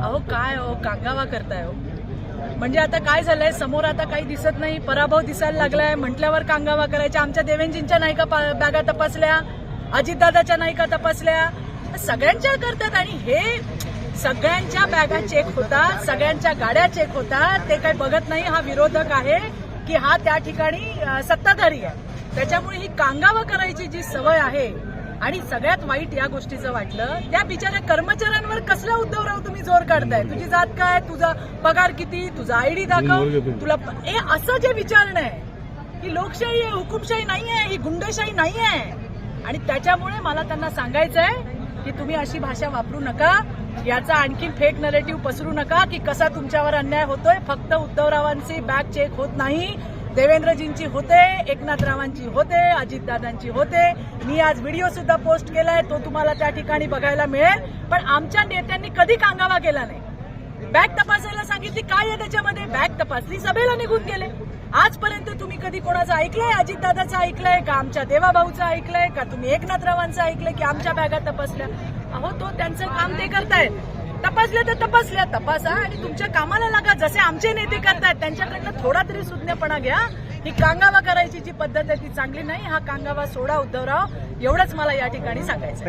अहो काय हो? कांगावा करताय हो. म्हणजे आता काय झालंय? समोर आता काही दिसत नाही. पराभव दिसायला लागलाय. म्हटल्यावर कांगावा करायच्या आमच्या देवेंजींच्या नाही का बॅगा तपासल्या. अजितदादाच्या नाही का तपासल्या. सगळ्यांच्या करतात आणि हे सगळ्यांच्या बॅगा चेक होतात. सगळ्यांच्या गाड्या चेक होतात. ते काही बघत नाही. हा विरोधक आहे की हा त्या ठिकाणी सत्ताधारी आहे. त्याच्यामुळे ही कांगावा करायची जी सवय आहे आणि सगळ्यात वाईट या गोष्टीचं वाटलं त्या बिचाऱ्या कर्मचाऱ्यांवर कसला उद्धवराव तुम्ही जोर काढताय? तुझी जात काय? तुझा पगार किती? तुझा आयडी दाखव. तुला हे असं जे विचारणं आहे ही लोकशाही आहे हुकुमशाही नाही आहे ही गुंडशाही नाही आहे. आणि त्याच्यामुळे मला त्यांना सांगायचं आहे की तुम्ही अशी भाषा वापरू नका. याचा आणखी फेक नरेटिव्ह पसरू नका की कसा तुमच्यावर अन्याय होतोय. फक्त उद्धवरावांची बॅग चेक होत नाही. देवेंद्रजींची होते एकनाथरावांची होते अजितदादांची होते. मी आज व्हिडिओ सुद्धा पोस्ट केलाय तो तुम्हाला त्या ठिकाणी बघायला मिळेल. पण आमच्या नेत्यांनी कधी कांगावा केला नाही. बॅग तपासायला सांगितली काय आहे त्याच्यामध्ये? बॅग तपासली सभेला निघून गेले. आजपर्यंत तुम्ही कधी कोणाचं ऐकलंय? अजितदादाचं ऐकलंय का? आमच्या देवाभाऊचं ऐकलंय का? तुम्ही एकनाथरावांचं ऐकलंय की आमच्या बॅगा तपासल्या? अहो तो त्यांचं काम ते करतायत. तपासल्या तर तपासल्या तपासा आणि तुमच्या कामाला लागा. जसे आमचे नेते करतायत त्यांच्याकडनं थोडा तरी सुज्ञपणा घ्या. ही कांगावा करायची जी पद्धत आहे ती चांगली नाही. हा कांगावा सोडा उद्धवराव एवढंच मला या ठिकाणी सांगायचं